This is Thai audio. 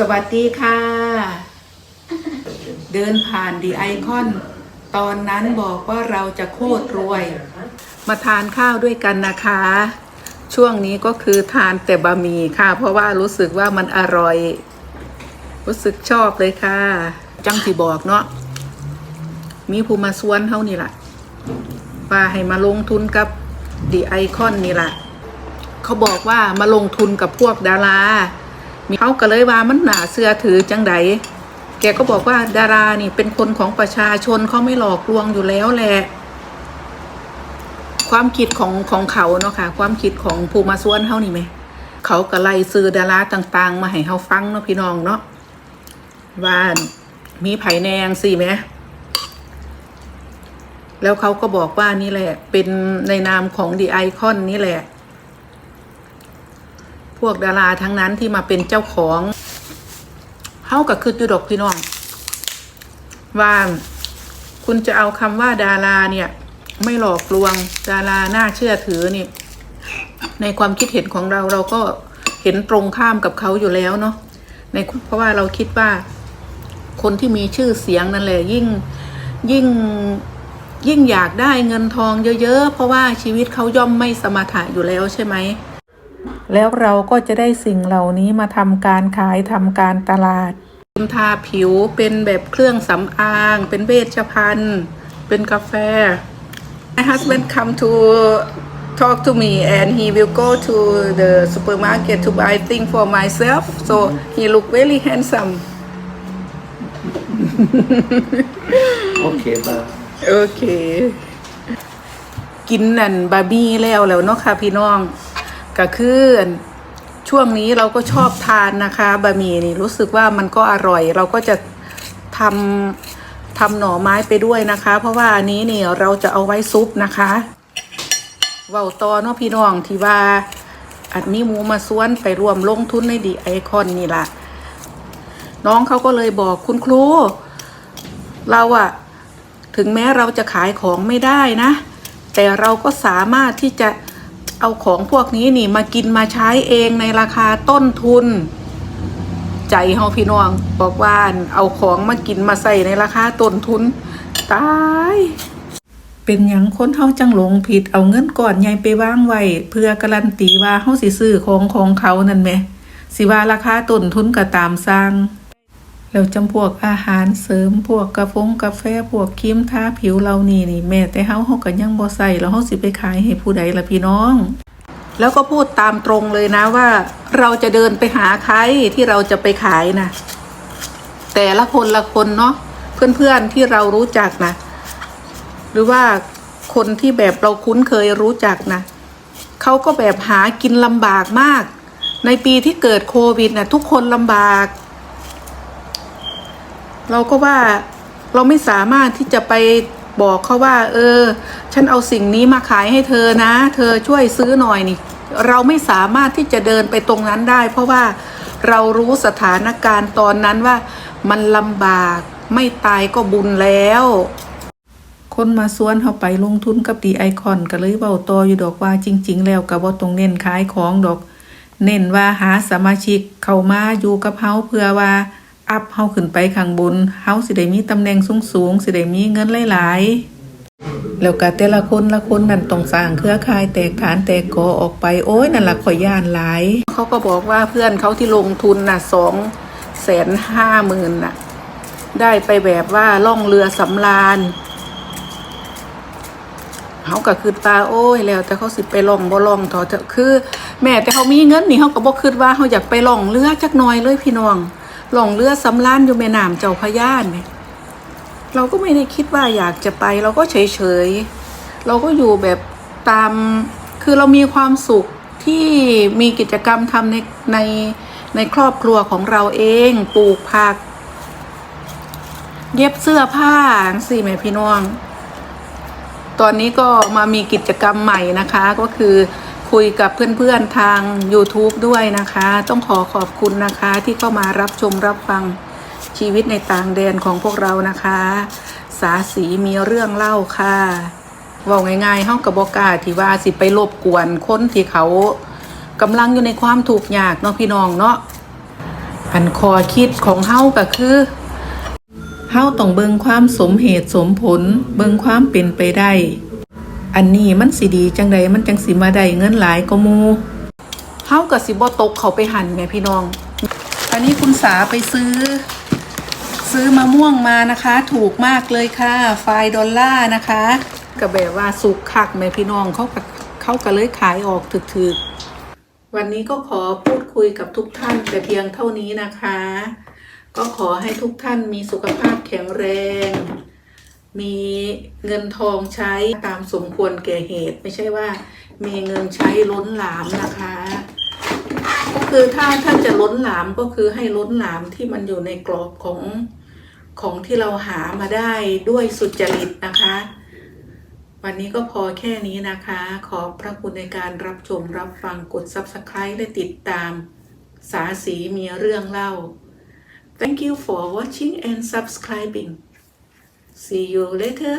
สวัสดีค่ะ เดินผ่านดีไอคอน ตอนนั้นบอกว่าเราจะโคตรรวย มาทานข้าวด้วยกันนะคะ ช่วงนี้ก็คือทานแต่บะหมี่ค่ะ เพราะว่ารู้สึกว่ามันอร่อย รู้สึกชอบเลยค่ะ จังที่บอกเนาะมีผู้มาสวนเท่านี่แหละว่าให้มาลงทุนกับดีไอคอนนี่แหละเขาบอกว่ามาลงทุนกับพวกดารา มีเขาก็เลยว่ามันหนาเสื้อถือจังไดแกก็บอกว่าดารานี่เป็นคนของประชาชนเขาไม่หลอกลวงอยู่แล้วแหละความคิดของของเขาเนาะค่ะ ความคิดของภูมาส่วนเขานี่ไหมเขาก็ไล่ซื้อดาราต่าง ๆ มาให้เขาฟังเนาะพี่น้องเนาะว่ามีไผ่แนงสิไหมแล้วเขาก็บอกว่านี่แหละ เป็นในนามของดีไอคอนนี่แหละ พวกดาราทั้งนั้นที่มาเป็นเจ้าของเฮากับคือจุดอกพี่น้องว่าคุณจะเอาคำว่าดาราเนี่ย ไม่หลอกลวงดาราน่าเชื่อถือนี่ ในความคิดเห็นของเราเราก็เห็นตรงข้ามกับเขาอยู่แล้วเนาะในเพราะว่าเราคิดว่า คนที่มีชื่อเสียงนั่นแหละยิ่งยิ่งยิ่งอยากได้เงินทองเยอะๆ เพราะว่าชีวิตเขาย่อมไม่สมถะอยู่แล้วใช่ไหม แล้วเราก็จะได้สิ่งเหล่านี้มาทำการขายทำการตลาดทาผิวเป็นแบบเครื่องสำอาง เป็นเวชภัณฑ์ เป็นกาแฟ My husband come to talk to me and he will go to the supermarket to buy things for myself so he look very handsome Okay, bye. โอเค กินนั่นบาร์บี้แล้วแล้วเนาะค่ะพี่น้อง ก็คือช่วงนี้เราก็ชอบทานนะคะบะหมี่นี่รู้สึกว่ามันก็อร่อย เราก็จะทำทำหน่อไม้ไปด้วยนะคะ เพราะว่าอันนี้นี่เราจะเอาไว้ซุปนะคะเว้าตอเนาะพี่น้องที่ว่าอันนี้หมูมาซ้วนไปรวมลงทุนในดีไอคอนนี่ละน้องเขาก็เลยบอกคุณครูเราอะถึงแม้เราจะขายของไม่ได้นะ แต่เราก็สามารถที่จะ เอาของพวกนี้นี่มากินมาใช้เองในราคาต้นทุน ใจเฮาพี่น้องบอกว่าเอาของมากินมาใส่ในราคาต้นทุนตายเป็นหยังคนเฮาจังหลงผิดเอาเงินก่อนใหญ่ไปวางไว้เพื่อการันตีว่าเฮาสิซื้อของของเขานั่นแหมสิว่าราคาต้นทุนก็ตามสร้าง แล้วจำพวกอาหารเสริมพวกกาแฟกาแฟพวกครีมทาผิวเรานี่นี่แม่แต่เฮาเฮาก็ยังบ่ใส่แล้วเฮาสิไปขายให้ผู้ใดล่ะพี่น้อง แล้วก็พูดตามตรงเลยนะว่า เราจะเดินไปหาใครที่เราจะไปขายนะแต่ละคนละคนเนาะเพื่อนๆที่เรารู้จักนะหรือว่าคนที่แบบเราคุ้นเคยรู้จักนะเขาก็แบบหากินลำบากมาก ในปีที่เกิดโควิดนะทุกคนลำบาก เราก็ว่าเราไม่สามารถที่จะไปบอกเขาว่า เออ ฉันเอาสิ่งนี้มาขายให้เธอนะ เธอช่วยซื้อหน่อยนี่ เราไม่สามารถที่จะเดินไปตรงนั้นได้ เพราะว่าเรารู้สถานการณ์ตอนนั้นว่า มันลำบากไม่ตายก็บุญแล้ว คนมาสวนเขาไปลงทุนกับดีไอคอนก็เลยเบาตออยู่ดอกว่าจริง ๆ แล้วกับว่าตรงเน้นขายของดอก เน้นว่าหาสมาชิกเข้ามาอยู่กับเฮาเพื่อว่า อัพเฮาขึ้นไปข้างบนเฮาสิได้มีตำแหน่งสูงๆสิได้มีเงินหลายๆแล้วก็แต่ละคนละคนนั่นต้องสร้างเครือข่ายแตกฐานแตกกอออกไปโอ้ยนั่นละข่อยย่านหลาย เขาก็บอกว่าเพื่อนเขาที่ลงทุนน่ะสองแสนห้าหมื่นน่ะ ได้ไปแบบว่าล่องเรือสำราญเขาก็คือตาโอ้ยแล้วแต่เขาสิไปล่องบ่ล่องต่อเถอะคือ แม่แต่เขามีเงินนี่เขาก็บ่คิดว่าเขาอยากไปล่องเรือจักหน่อยเลยพี่น้อง หลงเรือสำราญอยู่แม่น้ำเจ้าพระยาเนี่ยเราก็ไม่ได้คิดว่าอยากจะไป เราก็เฉยเฉยๆเราก็อยู่แบบตาม คือเรามีความสุขที่มีกิจกรรมทำในในในครอบครัวของเราเองปลูกผัก เย็บเสื้อผ้าสิแม่พี่น้อง ตอนนี้ก็มามีกิจกรรมใหม่นะคะก็คือ คุยกับเพื่อนๆทาง YouTube ด้วยนะคะ ต้องขอขอบคุณนะคะที่เข้ามารับชมรับฟังชีวิตในต่างแดนของพวกเรานะคะ สาสีมีเรื่องเล่าค่ะว่าง่ายๆเฮากับบอกาที่ว่าสิไปรบกวนคนที่เขากำลังอยู่ในความถูกยากเนาะพี่น้องเนาะอันคอคิดของเฮาก็คือเฮาต้องเบิงความสมเหตุสมผล เบิงความเป็นไปได้ อันนี้มันสิดีจังใดมันจังสิมาได้เงินหลายก็มูเฮากับสิบ่ตกเขาไปหั่นไงพี่น้อง อันนี้คุณสาไปซื้อ ซื้อมะม่วงมานะคะ ถูกมากเลยค่ะไฟดอลลาร์นะคะก็แบบว่าสุกคักแม่พี่น้องเขาก็เขาก็เลยขายออกถึกๆ วันนี้ก็ขอพูดคุยกับทุกท่านแต่เพียงเท่านี้นะคะ ก็ขอให้ทุกท่านมีสุขภาพแข็งแรง มี เงินทองใช้ตามสมควรแก่เหตุ ไม่ใช่ว่า มีเงินใช้ล้นหลามนะคะ ก็คือถ้าท่านจะล้นหลามก็คือให้ล้นหลามที่มันอยู่ในกรอบของของที่เราหามาได้ด้วยสุจริตนะคะ วันนี้ก็พอแค่นี้นะคะ ขอบพระคุณในการรับชมรับฟังกด Subscribe และติดตาม สาสีมีเรื่องเล่า Thank you for watching and subscribing See you later